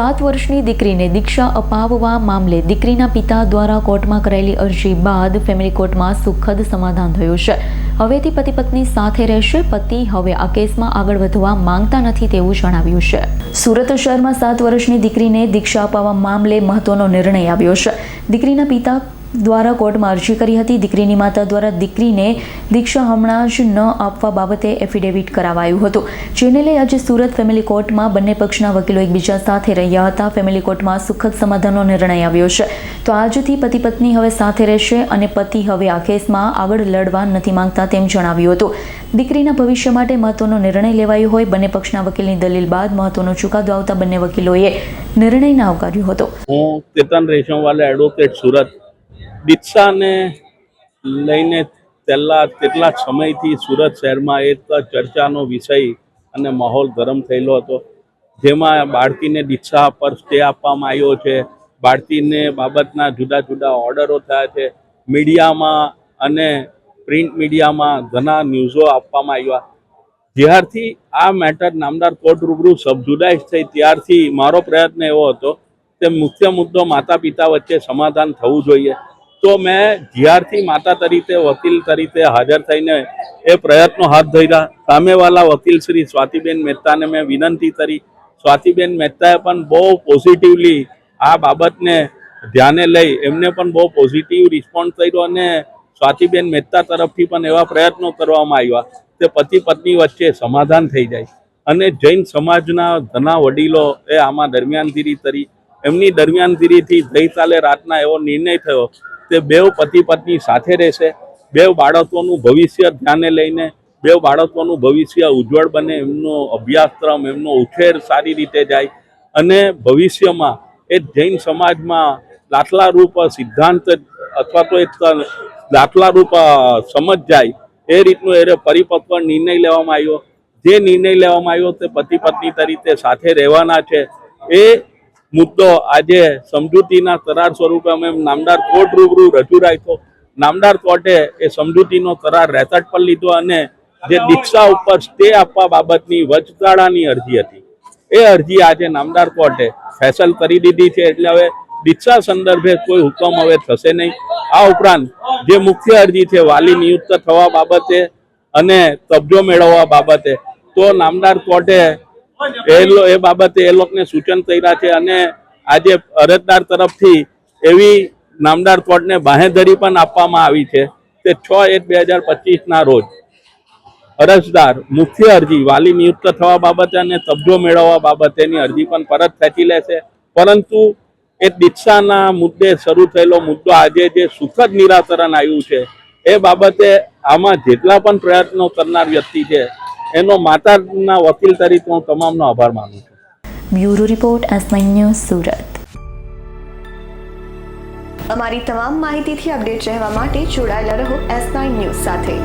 સાત વર્ષની દીકરીને દીક્ષા અપાવવા મામલે દીકરીના પિતા દ્વારા કોર્ટમાં કરાયેલી અરજી બાદ ફેમિલી કોર્ટમાં સુખદ સમાધાન થયું છે. હવેથી પતિ પત્ની સાથે રહેશે, પતિ હવે આ કેસમાં આગળ વધવા માંગતા નથી તેવું જણાવ્યું છે. સુરત શહેરમાં સાત વર્ષની દીકરીને દીક્ષા અપાવવા મામલે મહત્વનો નિર્ણય આવ્યો છે. દીકરીના પિતા દ્વારા કોર્ટમાં અરજી કરી હતી. દીકરીની માતા દ્વારા દીકરીને દીક્ષા હમણાં જ ન આપવા બાબતે એફિડેવિટ કરાવાયું હતું. જેને લઈ આજે સુરત ફેમિલી કોર્ટમાં બંને પક્ષના વકીલો એકબીજા સાથે રહ્યા હતા. ફેમિલી કોર્ટમાં સુખદ સમાધાનનો નિર્ણય આવ્યો છે. તો આજથી પતિ પત્ની હવે સાથે રહેશે અને પતિ હવે આ કેસમાં આગળ લડવા નથી માંગતા તેમ જણાવ્યું હતું. દીકરીના ભવિષ્ય માટે મહત્વનો નિર્ણય લેવાયો હોય. બંને પક્ષના વકીલની દલીલ બાદ મહત્વનો ચુકાદો આવતા બંને વકીલોએ નિર્ણયને આવકાર્યો હતો. હું કેતન રેશમવાલા એડવોકેટ સુરત. દીક્ષાને લઈને છેલ્લા કેટલાક સમયથી સુરત શહેરમાં એક ચર્ચાનો વિષય અને માહોલ ગરમ થયેલો હતો. જેમાં બાળકીને દીક્ષા પર સ્ટે આપવામાં આવ્યો છે. બાળકીને બાબતના જુદા જુદા ઓર્ડરો થયા છે. મીડિયામાં અને પ્રિન્ટ મીડિયામાં ઘણા ન્યૂઝો આપવામાં આવ્યા. જ્યારથી આ મેટર નામદાર કોર્ટ રૂબરૂ સબજુડાઇઝ થઈ, ત્યારથી મારો પ્રયત્ન એવો હતો કે મુખ્ય મુદ્દો માતા પિતા વચ્ચે સમાધાન થવું જોઈએ. તો મેં જ્યારથી માતા તરીકે, વકીલ તરીકે હાજર થઈને એ પ્રયત્નો હાથ ધર્યા. સામેવાળા વકીલ શ્રી સ્વાતિબેન મહેતાને મેં વિનંતી કરી. સ્વાતિબેન મહેતાએ પણ બહુ પોઝિટિવલી આ બાબતને ધ્યાને લઈ એમને પણ બહુ પોઝિટિવ રિસ્પોન્સ કર્યો અને સ્વાતિબેન મહેતા તરફથી પણ એવા પ્રયત્નો કરવામાં આવ્યા કે પતિ પત્ની વચ્ચે સમાધાન થઈ જાય. અને જૈન સમાજના ઘણા વડીલો એ આમાં દરમિયાનગીરી કરી. એમની દરમિયાનગીરીથી ગઈકાલે રાતના એવો નિર્ણય થયો કે બેવ પતિ પત્ની સાથે રહેશે. બેવ બાળકોનું ભવિષ્ય ધ્યાને લઈને, બેવ બાળકોનું ભવિષ્ય ઉજ્જવળ બને, એમનો અભ્યાસક્રમ, એમનો ઉછેર સારી રીતે જાય. અને ભવિષ્યમાં એ જૈન સમાજમાં દાખલા રૂપ સિદ્ધાંત અથવા તો એક દાખલા રૂપ સમજ જાય, એ રીતનો એ પરિપક્વ નિર્ણય લેવામાં આવ્યો. જે નિર્ણય લેવામાં આવ્યો તે પતિ પત્ની તરીકે સાથે રહેવાના છે. એ મુદ્દો આજે સમજૂતીના કરાર સ્વરૂપે અમે નામદાર કોર્ટ રૂબરૂ રજૂ રાખ્યો. નામદાર કોર્ટે એ સમજૂતીનો કરાર રેતટ પર લીધો અને જે દીક્ષા ઉપર સ્ટે આપવા બાબતની વચગાળાની અરજી હતી. એ અરજી આજે નામદાર કોર્ટે ફેસલ કરી દીધી છે એટલે હવે દીક્ષા સંદર્ભે કોઈ હુકમ હવે થશે નહીં. આ ઉપરાંત જે મુખ્ય અરજી છે વાલી નિયુક્ત થવા બાબતે અને કબજો મેળવવા બાબતે, તો નામદાર કોર્ટે એ એ બાબતે એ લોકોને સૂચન કર્યા છે અને આજે અરજદાર તરફથી એવી નામદાર કોર્ટને બાહેધરી પણ આપવામાં આવી છે તે છ એક બે હજાર પચીસના રોજ અરજદાર મુખ્ય અરજી વાલી નિયુક્ત થવા બાબતે અને કબજો મેળવવા બાબતેની અરજી પણ પરત ખેંચી લેશે. પરંતુ એ દીક્ષાના મુદ્દે શરૂ થયેલો મુદ્દો આજે જે સુખદ નિરાકરણ આવ્યું છે એ બાબતે આમાં જેટલા પણ પ્રયત્નો કરનાર વ્યક્તિ છે એનો માતાના વકીલ તરીકે હું તમામનો આભાર માનું છું. Bureau report S news Surat. અમારી તમામ માહિતીથી અપડેટ રહેવા માટે જોડાયેલા રહો એસ નાઇન ન્યૂઝ સાથે.